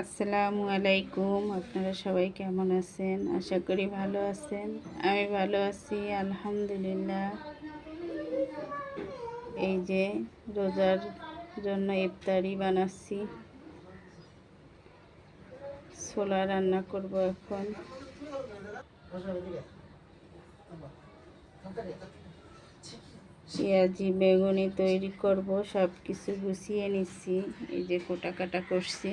আসসালামু আলাইকুম, আপনারা সবাই কেমন আছেন? আশা করি ভালো আছেন। আমি ভালো আছি, আলহামদুলিল্লাহ। এই যে রোজার জন্য ইফতারি বানাচ্ছি। ছোলা রান্না করব এখন। পেঁয়াজি, বেগুনি তৈরি করব সব কিছু গুছিয়ে নিচ্ছি। এই যে কোটা কাটা করছি।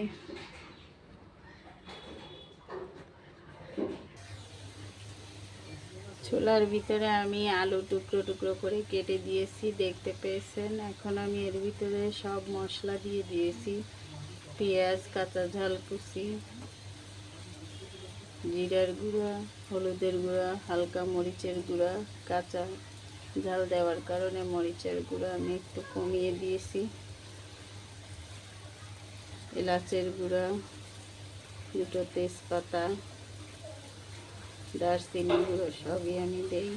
ছোলার ভিতরে আমি আলু টুকরো টুকরো করে কেটে দিয়েছি, দেখতে পেয়েছেন। এখন আমি এর ভিতরে সব মশলা দিয়ে দিয়েছি। পেঁয়াজ, কাঁচা ঝাল কুচি, জিরার গুঁড়া, হলুদের গুঁড়া, হালকা মরিচের গুঁড়া, কাঁচা ঝাল দেওয়ার কারণে মরিচের গুঁড়া আমি একটু কমিয়ে দিয়েছি। এলাচের গুঁড়া, দুটো তেজপাতা দারচিনি গুঁড়ো সবই আমি দেই।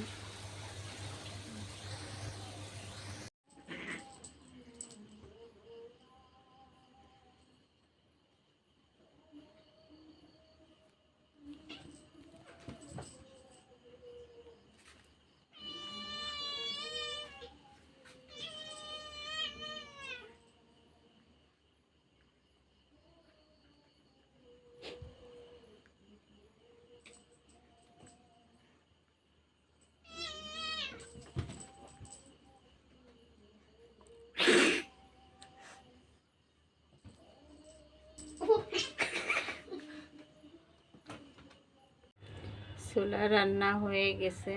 ছোলা রান্না হয়ে গেছে।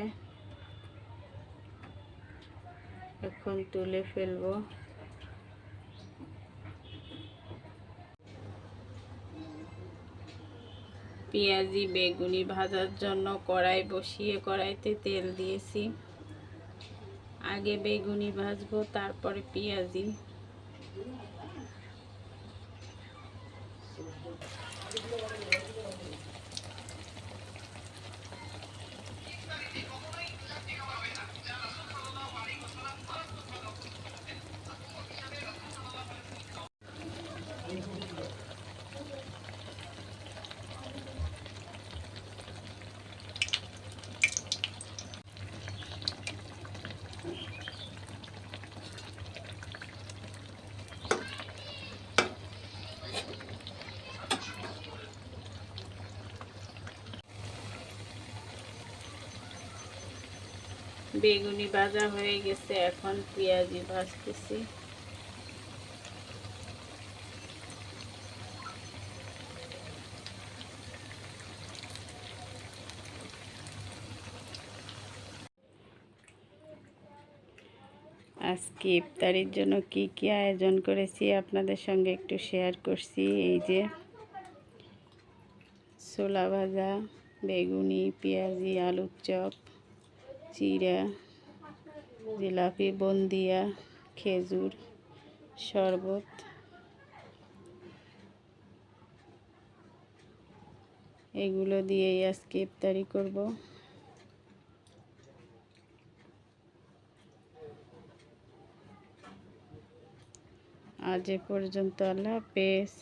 এখন তুলে ফেলব। পেঁয়াজি, বেগুনি ভাজার জন্য কড়াই বসিয়ে কড়াইতে তেল দিয়েছি। আগে বেগুনি ভাজবো, তারপরে পেঁয়াজি। বেগুনি ভাজা হয়ে গেছে, এখন পেঁয়াজি ভাজতেছি। আজকে ইফতারির জন্য কি কি আয়োজন করেছি আপনাদের সঙ্গে একটু শেয়ার করছি। এই যে ছোলা ভাজা, বেগুনি, পেঁয়াজি, আলুর চপ। চিড়া, জিলাপি, বন্দিয়া, খেজুর, শরবত। এগুলো দিয়েই আজকে ইফতারি করব। আজ এ পর্যন্ত আল্লাহ হাফেজ।